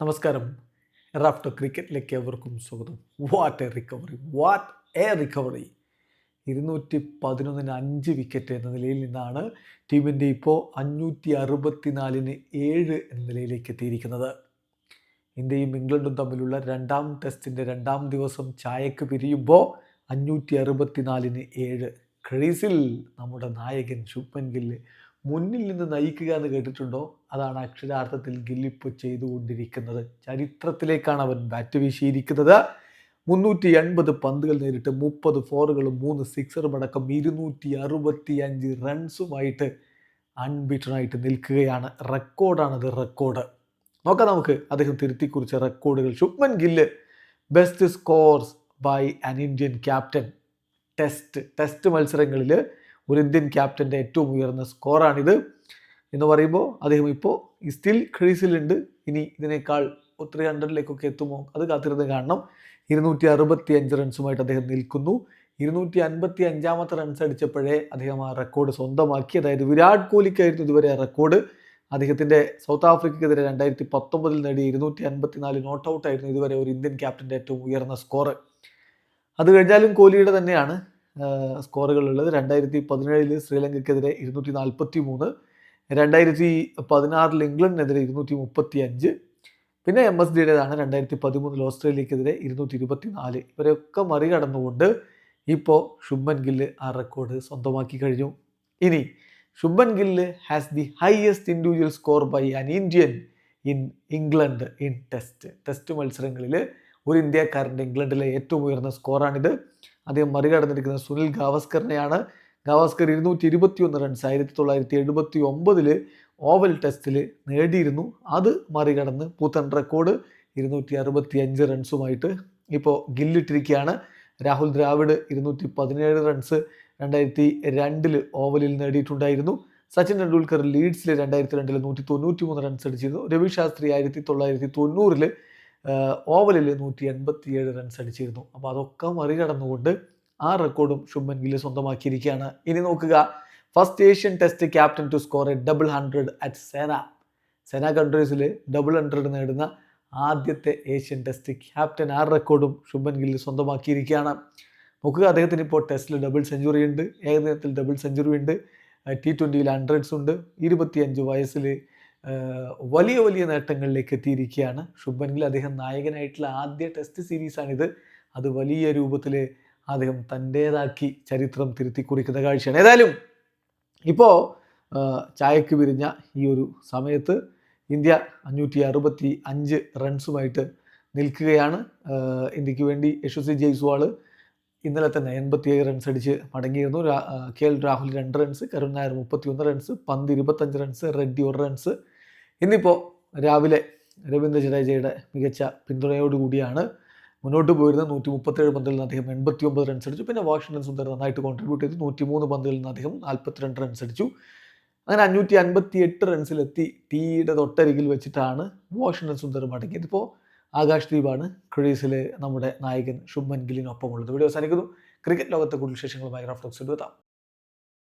നമസ്കാരം. റാഫ്റ്റർ ക്രിക്കറ്റിലേക്ക് എവർക്കും സ്വാഗതം. What a recovery what a recovery ഇരുന്നൂറ്റി പതിനൊന്നിന് അഞ്ച് വിക്കറ്റ് എന്ന നിലയിൽ നിന്നാണ് ടീമിന്റെ ഇപ്പോൾ അഞ്ഞൂറ്റി അറുപത്തിനാലിന് ഏഴ് എന്ന നിലയിലേക്ക് എത്തിയിരിക്കുന്നത്. ഇന്ത്യയും ഇംഗ്ലണ്ടും തമ്മിലുള്ള രണ്ടാം ടെസ്റ്റിന്റെ രണ്ടാം ദിവസം ചായക്ക് പിരിയുമ്പോൾ അഞ്ഞൂറ്റി അറുപത്തിനാലിന് ഏഴ്. ക്രീസിൽ നമ്മുടെ നായകൻ ശുഭൻ ഗില്ല് മുന്നിൽ നിന്ന് നയിക്കുക എന്ന് കേട്ടിട്ടുണ്ടോ? അതാണ് അക്ഷരാർത്ഥത്തിൽ ഗില്ലിപ്പ് ചെയ്തുകൊണ്ടിരിക്കുന്നത്. ചരിത്രത്തിലേക്കാണ് അവൻ ബാറ്റ് വീശിയിരിക്കുന്നത്. മുന്നൂറ്റി എൺപത് പന്തുകൾ നേരിട്ട് മുപ്പത് ഫോറുകളും മൂന്ന് സിക്സറും അടക്കം ഇരുന്നൂറ്റി അറുപത്തി അഞ്ച് റൺസുമായിട്ട് അൺബീറ്റണായിട്ട് നിൽക്കുകയാണ്. റെക്കോർഡാണത് റെക്കോർഡ് നോക്കാം നമുക്ക് അദ്ദേഹം തിരുത്തി കുറിച്ച റെക്കോർഡുകൾ Shubman Gill best scores by an Indian captain test test മത്സരങ്ങളിൽ ഒരു ഇന്ത്യൻ ക്യാപ്റ്റന്റെ ഏറ്റവും ഉയർന്ന സ്കോറാണിത് എന്ന് പറയുമ്പോൾ അദ്ദേഹം ഇപ്പോൾ സ്റ്റിൽ ക്രീസിലുണ്ട്. ഇനി ഇതിനേക്കാൾ ത്രീ ഹൺഡ്രഡിലേക്കൊക്കെ എത്തുമോ? അത് കാത്തിരുന്ന് കാണണം. ഇരുന്നൂറ്റി അറുപത്തി അഞ്ച് റൺസുമായിട്ട് അദ്ദേഹം നിൽക്കുന്നു. ഇരുന്നൂറ്റി അൻപത്തി അഞ്ചാമത്തെ റൺസ് അടിച്ചപ്പോഴേ അദ്ദേഹം ആ റെക്കോർഡ് സ്വന്തമാക്കി. അതായത് വിരാട് കോഹ്ലിക്കായിരുന്നു ഇതുവരെ ആ റെക്കോർഡ് അദ്ദേഹത്തിന്റെ സൗത്ത് ആഫ്രിക്കയ്ക്കെതിരെ രണ്ടായിരത്തി പത്തൊമ്പതിൽ നേടിയ ഇരുന്നൂറ്റി അൻപത്തി നാല് നോട്ട് ഔട്ടായിരുന്നു ഇതുവരെ ഒരു ഇന്ത്യൻ ക്യാപ്റ്റന്റെ ഏറ്റവും ഉയർന്ന സ്കോർ അത് കഴിഞ്ഞാലും കോഹ്ലിയുടെ തന്നെയാണ്. സ്കോറുകളുള്ളത് രണ്ടായിരത്തി പതിനേഴിൽ ശ്രീലങ്കയ്ക്കെതിരെ ഇരുന്നൂറ്റി നാൽപ്പത്തി മൂന്ന് രണ്ടായിരത്തി പതിനാറിൽ ഇംഗ്ലണ്ടിനെതിരെ ഇരുന്നൂറ്റി മുപ്പത്തി അഞ്ച് പിന്നെ എം എസ് ഡിയുടേതാണ് രണ്ടായിരത്തി പതിമൂന്നിൽ ഓസ്ട്രേലിയക്കെതിരെ ഇരുന്നൂറ്റി ഇരുപത്തി നാല് ഇവരെയൊക്കെ മറികടന്നുകൊണ്ട് ഇപ്പോൾ ശുഭൻ ഗില്ല് ആ റെക്കോർഡ് സ്വന്തമാക്കി കഴിഞ്ഞു. ഇനി Shubman Gill has the highest individual score by an Indian in England in test test മത്സരങ്ങളിൽ ഒരു ഇന്ത്യക്കാരന്റെ ഇംഗ്ലണ്ടിലെ ഏറ്റവും ഉയർന്ന സ്കോറാണിത് അദ്ദേഹം മറികടന്നിരിക്കുന്നത് സുനിൽ ഗാവസ്കറിനെയാണ്. ഗാവസ്കർ ഇരുന്നൂറ്റി ഇരുപത്തി ഒന്ന് റൺസ് ആയിരത്തി തൊള്ളായിരത്തി എഴുപത്തി ഒമ്പതിൽ ഓവൽ ടെസ്റ്റിൽ നേടിയിരുന്നു. അത് മറികടന്ന് പുത്തൻ റെക്കോർഡ് ഇരുന്നൂറ്റി അറുപത്തി അഞ്ച് റൺസുമായിട്ട് ഇപ്പോൾ ഗില്ലിട്ടിരിക്കുകയാണ്. രാഹുൽ ദ്രാവിഡ് ഇരുന്നൂറ്റി പതിനേഴ് റൺസ് രണ്ടായിരത്തി രണ്ടിൽ ഓവലിൽ നേടിയിട്ടുണ്ടായിരുന്നു. സച്ചിൻ ടെണ്ടുൽക്കർ ലീഡ്സിൽ രണ്ടായിരത്തി രണ്ടിൽ നൂറ്റി തൊണ്ണൂറ്റി മൂന്ന് റൺസ് അടിച്ചിരുന്നു. രവി ശാസ്ത്രി ആയിരത്തി തൊള്ളായിരത്തി തൊണ്ണൂറിൽ ഓവലിൽ നൂറ്റി എൺപത്തിയേഴ് റൺസ് അടിച്ചിരുന്നു. അപ്പോൾ അതൊക്കെ മറികടന്നുകൊണ്ട് ആ റെക്കോർഡും ശുഭൻ ഗില്ല് സ്വന്തമാക്കിയിരിക്കുകയാണ്. ഇനി നോക്കുക. First Asian test captain to score a double hundred at SENA SENA കൺട്രീസിൽ double hundred നേടുന്ന ആദ്യത്തെ ഏഷ്യൻ ടെസ്റ്റ് ക്യാപ്റ്റൻ ആ റെക്കോർഡും ശുഭൻ ഗില്ല് സ്വന്തമാക്കിയിരിക്കുകയാണ്. നോക്കുക. അദ്ദേഹത്തിന് ഇപ്പോൾ ടെസ്റ്റിൽ ഡബിൾ സെഞ്ചുറി ഉണ്ട്. ഏകദിനത്തിൽ ഡബിൾ സെഞ്ചുറി ഉണ്ട്. ടി ട്വന്റിയിൽ ഹൺഡ്രഡ്സ് ഉണ്ട്. ഇരുപത്തിയഞ്ച് വയസ്സിൽ വലിയ വലിയ നേട്ടങ്ങളിലേക്ക് എത്തിയിരിക്കുകയാണ്. ശുഭനിൽ അദ്ദേഹം നായകനായിട്ടുള്ള ആദ്യ ടെസ്റ്റ് സീരീസാണിത്. അത് വലിയ രൂപത്തിൽ അദ്ദേഹം തന്റേതാക്കി ചരിത്രം തിരുത്തി കുറിക്കുന്ന കാഴ്ചയാണ്. ഏതായാലും ഇപ്പോൾ ചായക്ക് വിരിഞ്ഞ ഈ ഒരു സമയത്ത് ഇന്ത്യ അഞ്ഞൂറ്റി അറുപത്തി അഞ്ച് റൺസുമായിട്ട് നിൽക്കുകയാണ്. ഇന്ത്യയ്ക്ക് വേണ്ടി യശസ്വി ജയ്സ്വാൾ ഇന്നലെ തന്നെ എൺപത്തിയേഴ് റൺസ് അടിച്ച് മടങ്ങിയിരുന്നു. കെ എൽ രാഹുൽ രണ്ട് റൺസ് കരുൺ നായർ മുപ്പത്തിയൊന്ന് റൺസ് പന്ത് ഇരുപത്തഞ്ച് റൺസ് റെഡ്ഡി ഒരു റൺസ്. ഇന്നിപ്പോൾ രാവിലെ രവീന്ദ്ര ജഡേജയുടെ മികച്ച പിന്തുണയോടുകൂടിയാണ് മുന്നോട്ട് പോയിരുന്നത് നൂറ്റി മുപ്പത്തേഴ് പന്തിൽ നിന്ന് അദ്ദേഹം എൺപത്തി ഒമ്പത് റൺസ് അടിച്ചു. പിന്നെ വാഷിംഗ്ടൺ സുന്ദർ നന്നായിട്ട് കോൺട്രിബ്യൂട്ട് ചെയ്തു. നൂറ്റി മൂന്ന് പന്തുകളിൽ നിന്ന് അദ്ദേഹം നാൽപ്പത്തിരണ്ട് റൺസ് അടിച്ചു. അങ്ങനെ അഞ്ഞൂറ്റി അൻപത്തി എട്ട് റൺസിലെത്തി ടീയുടെ തൊട്ടരികിൽ വെച്ചിട്ടാണ് വാഷിംഗ്ടൺ സുന്ദർ മടങ്ങിയത് ഇപ്പോൾ ആകാശ് ദീപാണ് ക്രീസിലെ നമ്മുടെ നായകൻ ശുഭൻ ഗില്ലിനൊപ്പമുള്ളത്. വീഡിയോ അവസാനിക്കുന്നു. ക്രിക്കറ്റ് ലോകത്തെ കൂടുതൽ വിശേഷങ്ങളുമായി റഫ്ലക്സ് എടുത്താം